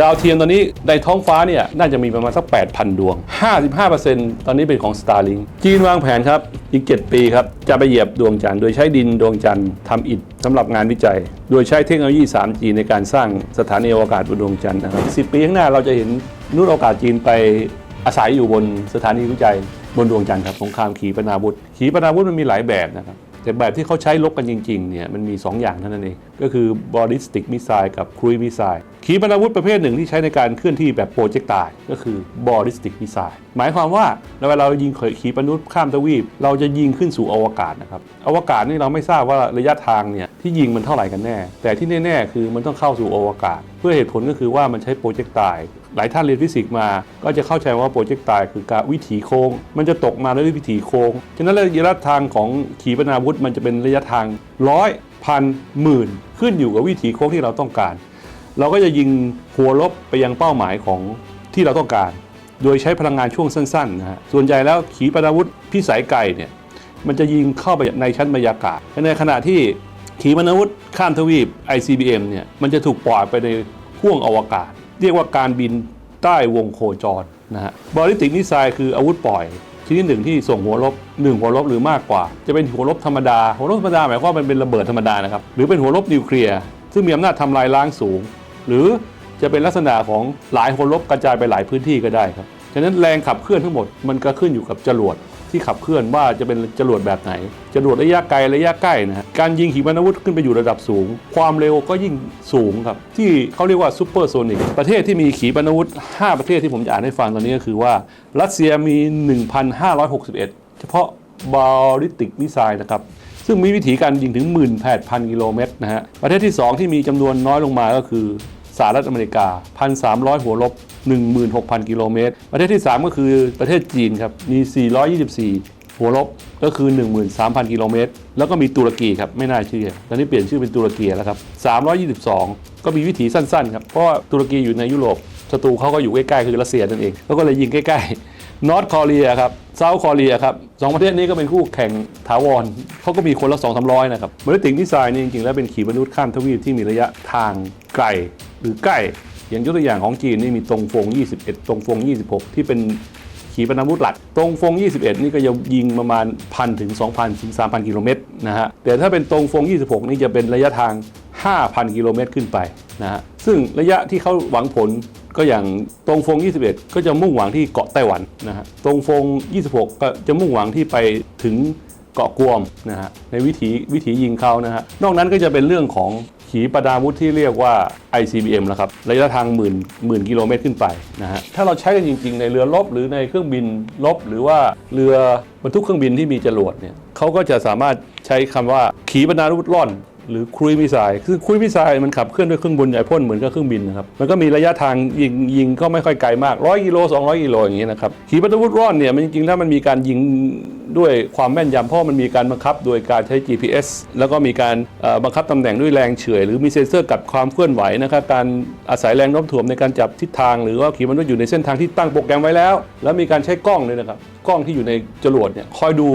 ดาวเทียมตอนนี้ในท้องฟ้าเนี่ยน่าจะมีประมาณสัก 8,000 ดวง 55%ตอนนี้เป็นของ Starlink จีนวางแผนครับ อีก 7 ปีครับ จะไปเหยียบดวงจันทร์โดยใช้ดินดวงจันทร์ทำอิฐสำหรับงานวิจัย โดยใช้เทคโนโลยี 3G ในการสร้างสถานีอวกาศบนดวงจันทร์นะครับ10 ปีข้างหน้าเราจะเห็นนุษย์อวกาศจีนไปอาศัยอยู่บนสถานีวิจัยบนดวงจันทร์ครับสงครามขีปนาวุธ ขีปนาวุธมันมีหลายแบบนะครับ แต่แบบที่เขาใช้ลบกันจริงๆเนี่ยมันมี 2 อย่างเท่านั้นเอง ก็คือ ballistic missile กับ cruise missile ขีปนาวุธประเภทหนึ่งที่ใช้ในการเคลื่อนที่แบบโปรเจกตายก็คือ ballistic missile หมายความว่าเวลาเรายิงขีปนาวุธข้ามทวีป เราจะยิงขึ้นสู่อวกาศนะครับอวกาศนี่เราไม่ทราบว่าระยะทางเนี่ยที่ยิงมันเท่าไหร่กันแน่ แต่ที่แน่ ๆ คือมันต้องเข้าสู่อวกาศเพื่อเหตุผลก็คือว่ามันใช้โปรเจกต์ตาย หลายท่านเรียนฟิสิกส์มา ก็จะเข้าใจว่าโปรเจกตายคือการวิถีโค้ง มันจะตกมาด้วยวิถีโค้ง ฉะนั้นระยะทางของขีปนาวุธมันจะเป็นระยะทางร้อยพันหมื่นขึ้นอยู่กับวิถีโค้งที่เราต้องการ เราก็จะยิงหัวลบไปยังเป้าหมายของที่เราต้องการ โดยใช้พลังงานช่วงสั้นๆนะฮะ ส่วนใหญ่แล้วขีปนาวุธพิสัยไกลเนี่ย มันจะยิงเข้าไปในชั้นบรรยากาศ ในขณะที่ ขีปนาวุธข้ามทวีป ICBM เนี่ยมันจะถูกปล่อยไปในห้วงอวกาศ เรียกว่าการบินใต้วงโคจรนะฮะบอลิติกนิสไซคืออาวุธปล่อยชนิดหนึ่งที่ส่งหัวลบหนึ่งหัวลบหรือมากกว่า จะเป็นหัวลบธรรมดา หัวลบธรรมดาหมายความว่ามันเป็นระเบิดธรรมดานะครับ หรือเป็นหัวลบนิวเคลียร์ซึ่งมีอำนาจทำลายล้างสูง หรือจะเป็นลักษณะของหลายหัวลบกระจายไปหลายพื้นที่ก็ได้ครับฉะนั้นแรงขับเคลื่อนทั้งหมดมันก็ขึ้นอยู่กับจรวด ที่ขับเคลื่อนว่าจะเป็นจรวดแบบไหน จรวดระยะไกลระยะใกล้นะการยิงขีปนาวุธขึ้นไปอยู่ระดับสูง ความเร็วก็ยิ่งสูงครับ ที่เขาเรียกว่าซูเปอร์โซนิกประเทศที่มีขีปนาวุธ 5 ประเทศที่ผมจะอ่านให้ฟังตอนนี้ก็คือว่า รัสเซียมี 1,561 เฉพาะบอลิติกมิไซล์นะครับซึ่งมีวิธีการยิงถึง 18,000 กิโลเมตรนะฮะประเทศที่ 2 ที่มีจำนวนน้อยลงมาก็คือ สหรัฐอเมริกา 1,300 หัวลบ 16,000 กิโลเมตร ประเทศที่ 3 ก็คือประเทศจีนครับ มี 424 หัวลบก็คือ 13,000 กิโลเมตร แล้วก็มีตุรกีครับ ไม่น่าเชื่อ ตอนนี้เปลี่ยนชื่อเป็นตุรกีแล้วครับ 322 ก็มีวิถีสั้นๆครับ เพราะว่าตุรกีอยู่ในยุโรปศัตรูเขาก็อยู่ใกล้ๆคือรัสเซียนั่นเองเขาก็เลยยิงใกล้ๆ นอร์ทคอเรียครับเซาท์คอเรียครับสองประเทศนี้ก็เป็นคู่แข่งถาวรเขาก็มีคนละสองสามร้อยนะครับบริติกนิสไซน์นี่จริงๆ แล้วเป็นขีปนาวุธข้ามทวีปที่มีระยะทางไกลหรือใกล้ อย่างยกตัวอย่างของจีนนี่มีตรงฟง 21 ตรงฟง 26 ที่เป็นขีปนาวุธหลัก ตรงฟง 21 นี่ก็จะยิงประมาณพันถึง 2,000ถึง3,000 กิโลเมตรนะฮะแต่ถ้าเป็นตรงฟง 26 นี่จะเป็นระยะทาง 5,000 กิโลเมตรขึ้นไปนะฮะซึ่งระยะที่เขาหวังผล ก็อย่างตรงฟง 21 ก็จะมุ่งหวังที่เกาะไต้หวันนะฮะตรงฟง 26 ก็จะมุ่งหวังที่ไปถึงเกาะกวมนะฮะในวิถีวิถียิงเขานะฮะนอกนั้นก็จะเป็นเรื่องของขีปนาวุธที่เรียกว่า ICBM แล้วครับระยะทางหมื่นหมื่นกิโลเมตรขึ้นไปนะฮะถ้าเราใช้กันจริง ๆ ในเรือรบหรือในเครื่องบินรบหรือว่าเรือบรรทุกเครื่องบินที่มีจรวดเนี่ยเขาก็จะสามารถใช้คำว่าขีปนาวุธร่อน หรือครุยมิสไซล์คือครุยมิสไซล์มันขับเคลื่อนด้วยเครื่องบินใหญ่พ่นเหมือนกับเครื่องบินนะครับมันก็มีระยะทางยิงยิงก็ไม่ค่อยไกลมาก100กิโล200กิโลอย่างนี้นะครับขีปนาวุธร่อนเนี่ยมันจริงๆแล้วมันมีการยิงด้วยความแม่นยำเพราะมันมีการบังคับโดยการใช้ GPS แล้วก็มีการบังคับตำแหน่งด้วยแรงเฉื่อยหรือมีเซ็นเซอร์กับความเคลื่อนไหวนะครับการอาศัยแรงโน้มถ่วงในการจับทิศทาง หรือว่าขีปนาวุธอยู่ในเส้นทางที่ตั้งโปรแกรมไว้แล้ว แล้วมีการใช้กล้องด้วยนะครับกล้องที่อยู่ในจรวดเนี่ยคอยดู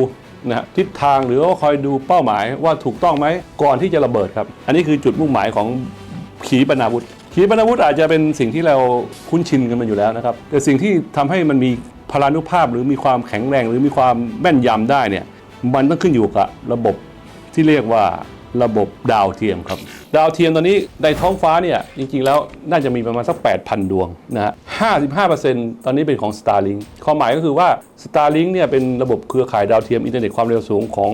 นะทิศทางหรือว่าคอยดูเป้าหมายว่าถูกต้องไหมก่อนที่จะระเบิดครับ อันนี้คือจุดมุ่งหมายของขีปนาวุธ ขีปนาวุธอาจจะเป็นสิ่งที่เราคุ้นชินกันมาอยู่แล้วนะครับ แต่สิ่งที่ทำให้มันมีพลานุภาพหรือมีความแข็งแรง หรือมีความแม่นยำได้เนี่ยมันต้องขึ้นอยู่กับระบบที่เรียกว่า ระบบดาวเทียมครับ ดาวเทียมตอนนี้ในท้องฟ้าเนี่ย จริงๆ แล้วน่าจะมีประมาณสัก 8,000 ดวงนะฮะ 55%ตอนนี้เป็นของ Starlink ความหมายก็คือว่า Starlink เนี่ยเป็นระบบเครือข่ายดาวเทียมอินเทอร์เน็ตความเร็วสูงของ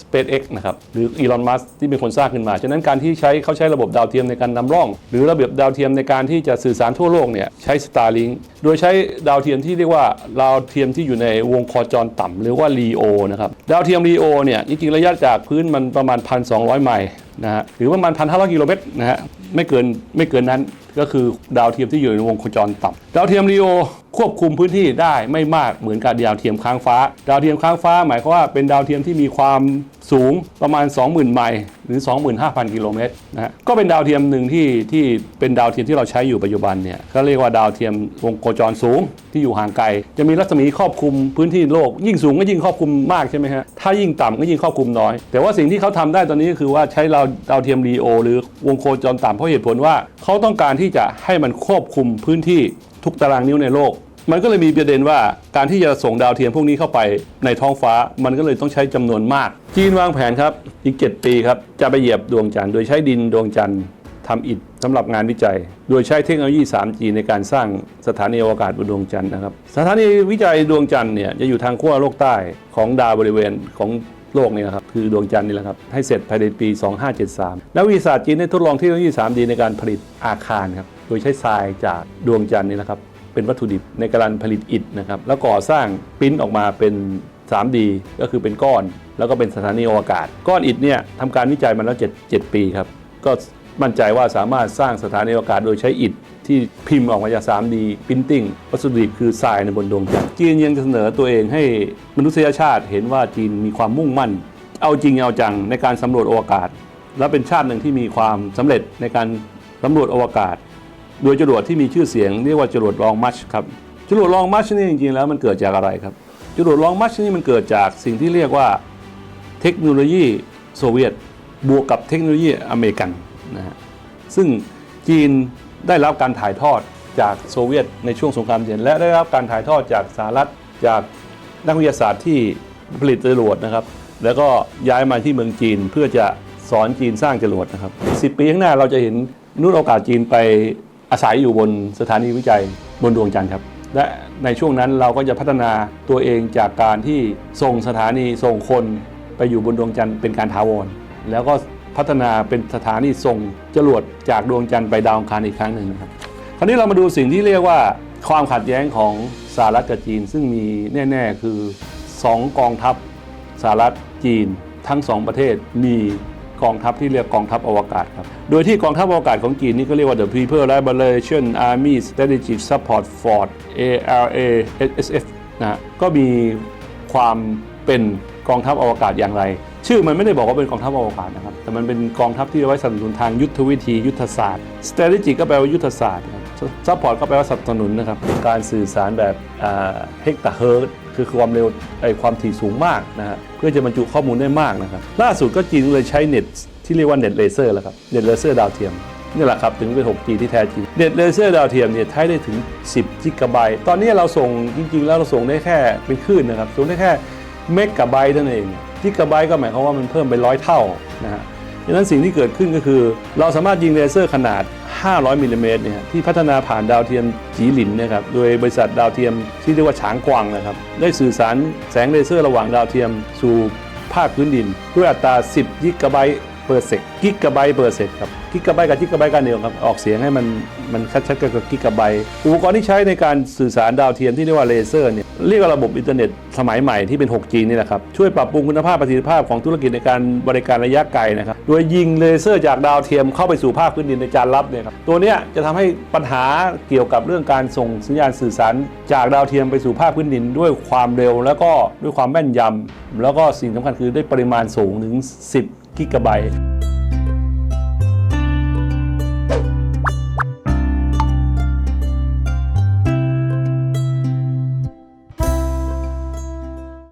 SpaceX นะครับหรือ Elon Musk ที่เป็นคนสร้างขึ้นมา ฉะนั้นการที่ใช้เขาใช้ระบบดาวเทียมในการนำร่อง หรือระบบดาวเทียมในการที่จะสื่อสารทั่วโลกเนี่ยใช้ Starlink โดยใช้ดาวเทียมที่เรียกว่าดาวเทียมที่อยู่ในวงโคจรต่ำหรือว่า LEO นะครับดาวเทียม LEO เนี่ยจริงๆระยะจากพื้นมันประมาณ 1,200 ไมล์นะฮะหรือประมาณ 1,500 กิโลเมตรนะฮะไม่เกินไม่เกินนั้นก็คือดาวเทียมที่อยู่ในวงโคจรต่ำดาวเทียม LEO ควบคุมพื้นที่ได้ไม่มากเหมือนกับดาวเทียมค้างฟ้า ดาวเทียมค้างฟ้าหมายความว่าเป็นดาวเทียมที่มีความสูงประมาณ 20,000 ไมล์หรือ 25,000 กิโลเมตรนะฮะก็เป็นดาวเทียมหนึ่งที่ที่เป็นดาวเทียมที่เราใช้อยู่ปัจจุบันเนี่ยก็เรียกว่าดาวเทียมวงโคจรสูงที่อยู่ห่างไกล จะมีรัศมีครอบคลุมพื้นที่โลก ยิ่งสูงก็ยิ่งครอบคลุมมากใช่ไหมฮะถ้ายิ่งต่ำก็ยิ่งครอบคลุมน้อย แต่ว่าสิ่งที่เขาทำได้ตอนนี้ก็คือว่าใช้ดาวดาวเทียมรีโอหรือวงโคจรต่ำเพราะเหตุผลว่าเขาต้องการที่จะให้มันควบคุมพื้นที่ทุกตารางนิ้วในโลก มันก็เลยมีประเด็นว่าการที่จะส่งดาวเทียมพวกนี้เข้าไปในท้องฟ้า มันก็เลยต้องใช้จำนวนมาก จีนวางแผนครับอีก 7 ปีครับจะไปเหยียบดวงจันทร์โดยใช้ดินดวงจันทร์ทำอิฐสำหรับงานวิจัย โดยใช้เทคโนโลยี 3G ในการสร้างสถานีอวกาศบนดวงจันทร์นะครับ สถานีวิจัยดวงจันทร์เนี่ยจะอยู่ทางขั้วโลกใต้ของดาวบริเวณของโลกนี่นะครับคือดวงจันทร์นี่แหละครับให้เสร็จภายในปี 2573 นักวิทยาศาสตร์จีนได้ทดลองเทคโนโลยี 3D ในการผลิตอาคารครับ โดยใช้ทรายจากดวงจันทร์นี่แหละครับเป็นวัตถุดิบในการผลิตอิฐนะครับแล้วก่อสร้างปริ้นออกมาเป็น 3D ก็คือเป็นก้อน แล้วก็เป็นสถานีอวกาศ ก้อนอิฐเนี่ยทำการวิจัยมาแล้ว 7 7 ปีครับก็มั่นใจว่าสามารถสร้างสถานีอวกาศโดยใช้อิฐที่พิมพ์ออกมาจาก 3D Printing วัสดุดิบคือทรายในบนดวงจันทร์จีนยังจะเสนอตัวเองให้มนุษยชาติเห็นว่าจีนมีความมุ่งมั่น เอาจริงเอาจังในการสำรวจอวกาศ และเป็นชาติหนึ่งที่มีความสำเร็จในการสำรวจอวกาศ โดยจรวดที่มีชื่อเสียงเรียกว่าจรวดลองมัชครับจรวดลองมัชนี่จริงๆแล้วมันเกิดจากอะไรครับจรวดลองมัชนี่มันเกิดจากสิ่งที่เรียกว่าเทคโนโลยีโซเวียต บวกกับเทคโนโลยีอเมริกันนะฮะซึ่งจีนได้รับการถ่ายทอดจากโซเวียตในช่วงสงครามเย็นและได้รับการถ่ายทอดจากสหรัฐจากนักวิทยาศาสตร์ที่ผลิตจรวดนะครับ แล้วก็ย้ายมาที่เมืองจีนเพื่อจะสอนจีนสร้างจรวดนะครับสิปีข้างหน้าเราจะเห็นนุ่นโอกาสจีนไป อาศัยอยู่บนสถานีวิจัยบนดวงจันทร์ครับ และในช่วงนั้นเราก็จะพัฒนาตัวเองจากการที่ส่งสถานีส่งคนไปอยู่บนดวงจันทร์เป็นการถาวรแล้วก็พัฒนาเป็นสถานีส่งจรวดจากดวงจันทร์ไปดาวอังคารอีกครั้งหนึ่งนะครับคราวนี้เรามาดูสิ่งที่เรียกว่าความขัดแย้งของสหรัฐกับจีน ซึ่งมีแน่ ๆ คือ 2 กองทัพสหรัฐจีน ทั้ง 2 ประเทศมี กองทัพที่เรียกกองทัพอวกาศครับ โดยที่กองทัพอวกาศของจีนนี่ก็เรียกว่า The People Liberation Army Strategic Support Force ALA SSF นะฮะก็มีความเป็นกองทัพอวกาศอย่างไร ชื่อมันไม่ได้บอกว่าเป็นกองทัพอวกาศนะครับ แต่มันเป็นกองทัพที่ไว้สนับสนุนทางยุทธวิธียุทธศาสตร์ strategy ก็แปลว่ายุทธศาสตร์ support ก็แปลว่าสนับสนุนนะครับ การสื่อสารแบบเฮกตาเฮิร์ คือความเร็วไอความถี่สูงมากนะฮะเพื่อจะบรรจุข้อมูลได้มากนะครับล่าสุดก็จีนเลยใช้เน็ตที่เรียกว่าเน็ตเลเซอร์แล้วครับเน็ตเลเซอร์ดาวเทียมนี่แหละครับถึงเป็น 6G ที่แท้จริงเน็ตเลเซอร์ดาวเทียมเนี่ยใช้ได้ถึง 10 กิกะไบต์ตอนนี้เราส่งจริง ๆ แล้วเราส่งได้แค่เป็นคลื่นนะครับส่งได้แค่เมกะไบต์เท่านั้นเองกิกะไบต์ก็หมายความว่ามันเพิ่มไปร้อยเท่านะฮะ ดังนั้นสิ่งที่เกิดขึ้นก็คือ เราสามารถยิงเลเซอร์ขนาด 500มิลลิเมตรเนี่ยที่พัฒนาผ่านดาวเทียมจีหลินนะครับโดยบริษัทดาวเทียมที่เรียกว่าฉางกวางนะครับ ได้สื่อสารแสงเลเซอร์ระหว่างดาวเทียมสู่ภาคพื้นดินด้วยอัตรา 10 กิกะไบต์ เปอร์เซกกิกะไบต์เปอร์เซกครับกิกะไบต์กับกิกะไบต์กันเดียวครับออกเสียงให้มันมันชัดๆกับกิกะไบต์อุปกรณ์ที่ใช้ในการสื่อสารดาวเทียมที่เรียกว่าเลเซอร์เนี่ยเรียกว่าระบบอินเทอร์เน็ตสมัยใหม่ที่เป็น 6G นี่แหละครับช่วยปรับปรุงคุณภาพประสิทธิภาพของธุรกิจในการบริการระยะไกลนะครับโดยยิงเลเซอร์จากดาวเทียมเข้าไปสู่ภาคพื้นดินในจานรับเนี่ยครับตัวเนี้ยจะทำให้ปัญหาเกี่ยวกับเรื่องการส่งสัญญาณสื่อสารจากดาวเทียมไปสู่ภาคพื้นดิน ด้วยความเร็ว แล้วก็ด้วยความแม่นยำแล้วก็สิ่งสำคัญคือได้ปริมาณสูงถึง 10 กิกะไบต์